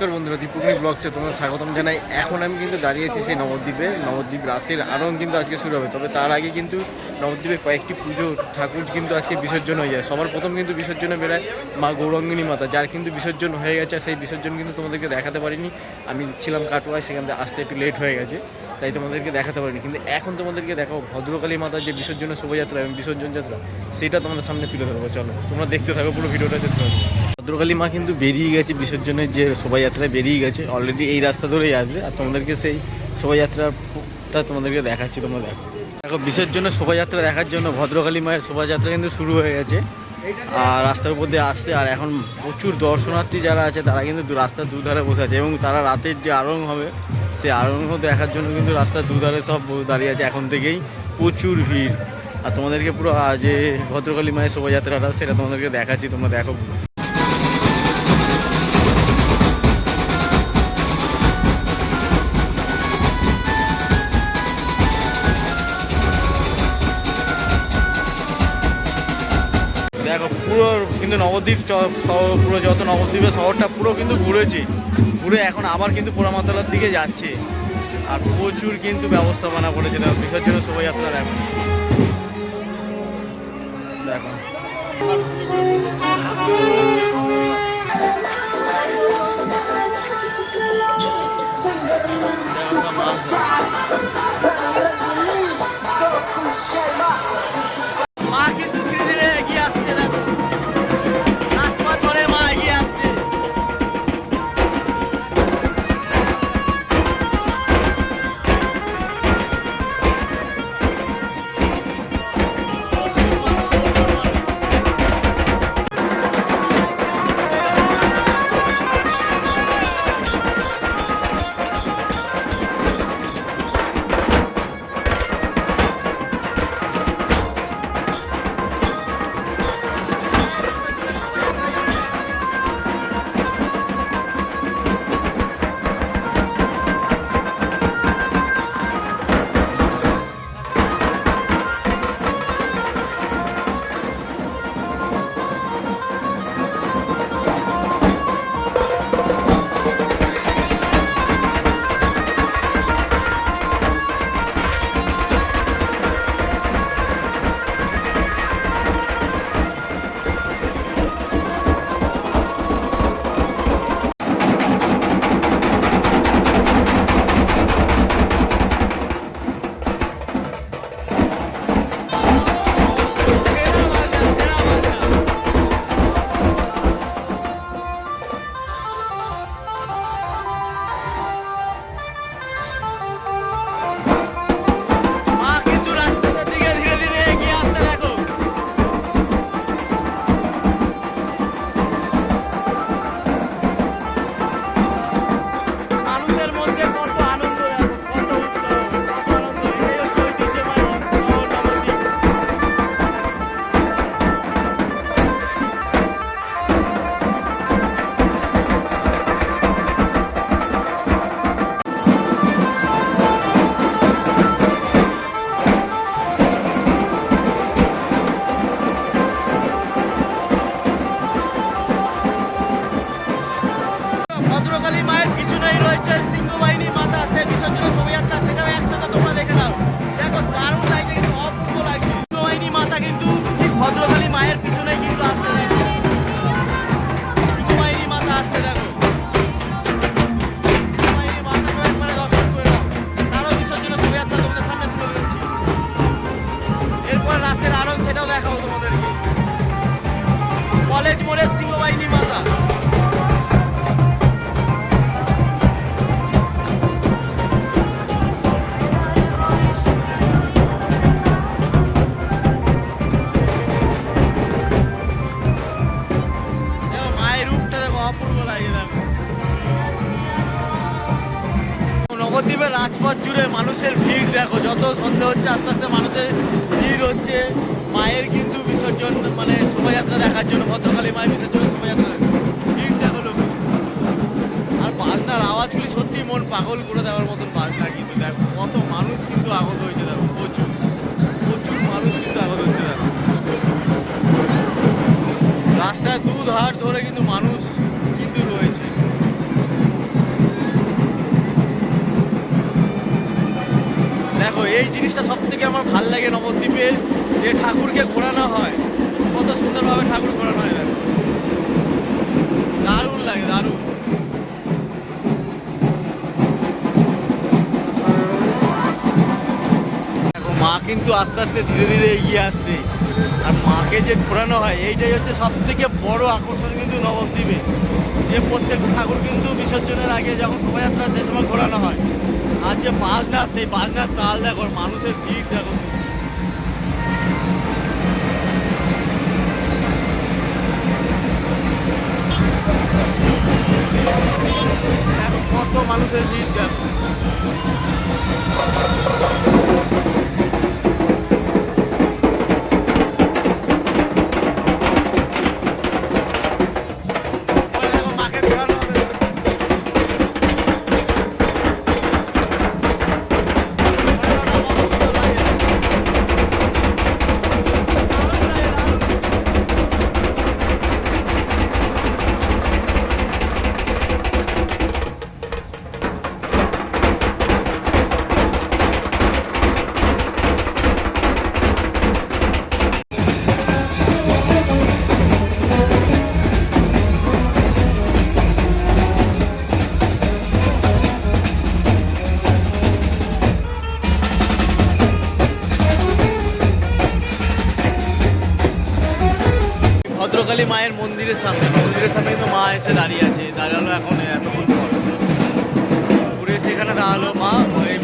নমস্কার বন্ধুরা দীপুগ্নি ব্লগসে তোমাদের স্বাগতম জানাই। এখন আমি কিন্তু দাঁড়িয়েছি সেই নবদ্বীপে, নবদ্বীপ রাসের আরং কিন্তু আজকে শুরু হবে। তবে তার আগে কিন্তু নবদ্বীপে কয়েকটি পুজো ঠাকুর কিন্তু আজকে বিসর্জন হয়ে যায়। সবার প্রথম কিন্তু বিসর্জনে বেড়ায় মা গৌরঙ্গিনী মাতা, যার কিন্তু বিসর্জন হয়ে গেছে। সেই বিসর্জন কিন্তু তোমাদেরকে দেখাতে পারিনি। আমি ছিলাম কাটোয়ায়, সেখান থেকে আসতে একটু লেট হয়ে গেছে। তাই তোমাদেরকে দেখাতে পারিনি। কিন্তু এখন তোমাদেরকে দেখাবো ভদ্রকালী মাতার যে বিসর্জনের শোভাযাত্রা এবং বিসর্জন যাত্রা, সেটা তোমাদের সামনে তুলে ধরবো। চলো, তোমরা দেখতে থাকো পুরো ভিডিওটা শেষ করে ভদ্রকালী মা কিন্তু বেরিয়ে গেছে বিসর্জনের যে শোভাযাত্রায় বেরিয়ে গেছে অলরেডি এই রাস্তা ধরেই আসবে। আর তোমাদেরকে সেই শোভাযাত্রাটা তোমাদেরকে দেখাচ্ছি, তোমরা দেখো। দেখো, বিসর্জনের শোভাযাত্রা দেখার জন্য ভদ্রকালী মায়ের শোভাযাত্রা কিন্তু শুরু হয়ে গেছে। আর রাস্তার উপর দিয়ে আসছে, আর এখন প্রচুর দর্শনার্থী যারা আছে, তারা কিন্তু রাস্তার দুধারে বসে আছে, এবং তারা রাতের যে আরং হবে, সেই আরং দেখার জন্য কিন্তু রাস্তার দুধারে সব দাঁড়িয়ে আছে। এখন থেকেই প্রচুর ভিড়। আর তোমাদেরকে পুরো যে ভদ্রকালী মায়ের শোভাযাত্রাটা, সেটা তোমাদেরকে দেখাচ্ছি, তোমরা দেখো। দেখো, পুরো কিন্তু নবদ্বীপ পুরো যত নবদ্বীপের শহরটা পুরো কিন্তু ঘুরেছি। ঘুরে এখন আবার কিন্তু পোড়ামাতলার দিকে যাচ্ছে। আর প্রচুর কিন্তু ব্যবস্থাপনা করেছে, দেখো, বিসর্জনের শোভাযাত্রা দেখো। দেখো। দেখো সব পিছনেই রয়েছে সিংহবাহিনী মাতা সে বিসর্জনের শোভাযাত্রা সেটাও দেখো, যত সন্ধে হচ্ছে, আস্তে আস্তে মানুষের ভিড় হচ্ছে। মায়ের কিন্তু বিসর্জন মানে শোভাযাত্রা দেখার জন্য, ভদ্রকালী মায়ের বিসর্জনের শোভাযাত্রা ভিড় দেখো লোক। আর বাজনার আওয়াজগুলি সত্যি মন পাগল করে দেওয়ার মতন বাজনা কিন্তু। দেখো, কত মানুষ কিন্তু আগত হয়েছে, দেখো, প্রচুর। প্রচুর মানুষ কিন্তু আগত হচ্ছে, দেখো। রাস্তায় দু ধার ধরে কিন্তু মানুষ এই জিনিসটা সব থেকে আমার ভালো লাগে নবদ্বীপে, যে ঠাকুরকে ঘোরানো হয়। কত সুন্দরভাবে ঠাকুর ঘোরানো হয় দারুণ লাগে, দারুণ। মা কিন্তু আস্তে আস্তে ধীরে ধীরে এগিয়ে আসছে। আর মাকে যে ঘোরানো হয়, এইটাই হচ্ছে সব থেকে বড় আকর্ষণ কিন্তু নবদ্বীপে। যে প্রত্যেকটা ঠাকুর কিন্তু বিসর্জনের আগে যখন শোভাযাত্রা সেই সময় ঘোরানো হয় আর যে বাজনা, সেই বাজনার তাল দেখো মানুষের ভিড় দেখো। দেখো কত মানুষের ভিড় দেখো সামনে, মন্দিরের সামনে কিন্তু মা এসে দাঁড়িয়ে আছে, দাঁড়াল এখন এতক্ষণ পর। ঘুরে সেখানে দাঁড়াল মা, এই